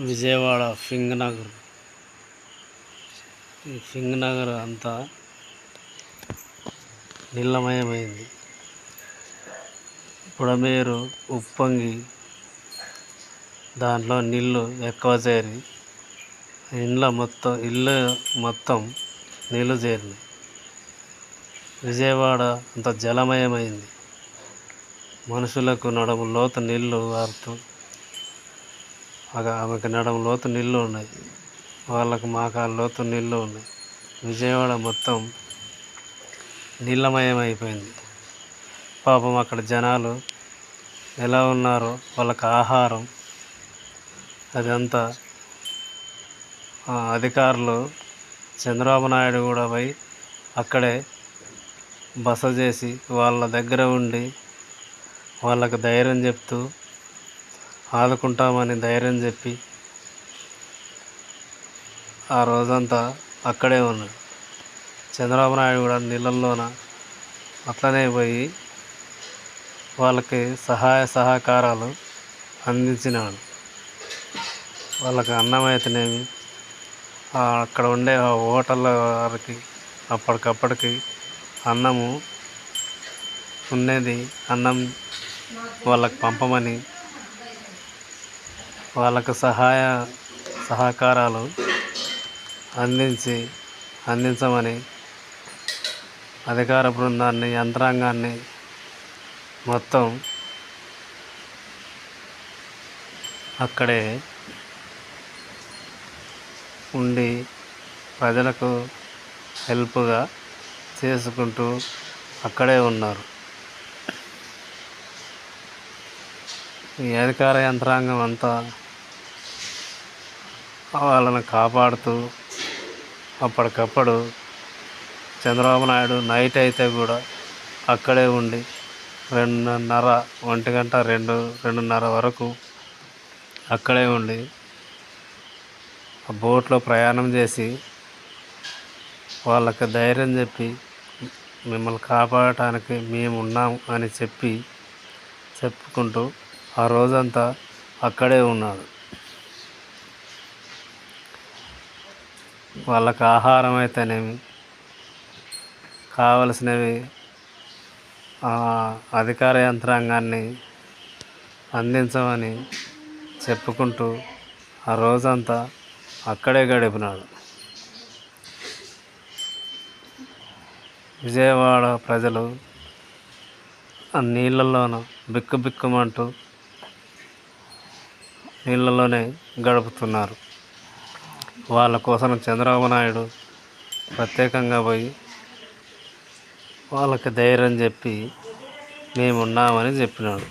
విజయవాడ ఫింగ్ నగర్ ఈ సింగ్ నగర్ అంతా నీళ్ళమయమైంది. బుడమేరు ఉప్పొంగి దాంట్లో నీళ్ళు ఎక్కువ చేరి ఇండ్ల మొత్తం ఇల్లు మొత్తం నీళ్ళు చేరినాయి విజయవాడ అంత జలమయమైంది. మనుషులకు నడుము లోతు నీళ్ళు వారుతూ ఆమెకు నడుము లోతు నీళ్ళు ఉన్నాయి. వాళ్ళకు మాకాల లోతు నీళ్ళు ఉన్నాయి. విజయవాడ మొత్తం నీళ్ళమయం అయిపోయింది పాపం అక్కడ జనాలు ఎలా ఉన్నారో వాళ్ళకి ఆహారం అదంతా అధికారులు చంద్రబాబు నాయుడు కూడా పోయి అక్కడే బస చేసి వాళ్ళ దగ్గర ఉండి వాళ్ళకు ధైర్యం చెప్తూ ఆదుకుంటామని ధైర్యం చెప్పి ఆ రోజంతా అక్కడే ఉన్నాడు. చంద్రబాబు నాయుడు కూడా నీళ్ళల్లోన అట్లనే పోయి వాళ్ళకి సహాయ సహకారాలు అందించినాడు. వాళ్ళకి అన్నం అయితేనేమి అక్కడ ఉండే హోటళ్ళ వారికి అప్పటికప్పటికి అన్నము ఉండేది అన్నం వాళ్ళకి పంపమని వాళ్ళకు సహాయ సహకారాలు అందించి అందించమని అధికార బృందాన్ని యంత్రాంగాన్ని మొత్తం అక్కడే ఉండి ప్రజలకు హెల్ప్గా చేసుకుంటూ అక్కడే ఉన్నారు. ఈ అధికార యంత్రాంగం అంతా వాళ్ళని కాపాడుతూ అప్పటికప్పుడు చంద్రబాబు నాయుడు నైట్ అయితే కూడా అక్కడే ఉండి రెండున్నర ఒంటి గంట రెండు రెండున్నర వరకు అక్కడే ఉండి ఆ బోట్లో ప్రయాణం చేసి వాళ్ళకి ధైర్యం చెప్పి మిమ్మల్ని కాపాడటానికి మేము ఉన్నాం అని చెప్పి చెప్పుకుంటూ ఆ రోజంతా అక్కడే ఉన్నాడు. వాళ్ళకి ఆహారం అయితేనేమి కావలసినవి ఆ అధికార యంత్రాంగాన్ని అందించమని చెప్పుకుంటూ ఆ రోజంతా అక్కడే గడిపినాడు. విజయవాడ ప్రజలు ఆ నీళ్ళల్లోనూ బిక్కు బిక్కుమంటూ నీళ్ళలోనే గడుపుతున్నారు. వాళ్ళ కోసం చంద్రబాబు నాయుడు ప్రత్యేకంగా పోయి వాళ్ళకి ధైర్యం చెప్పి మేమున్నామని చెప్పినాడు.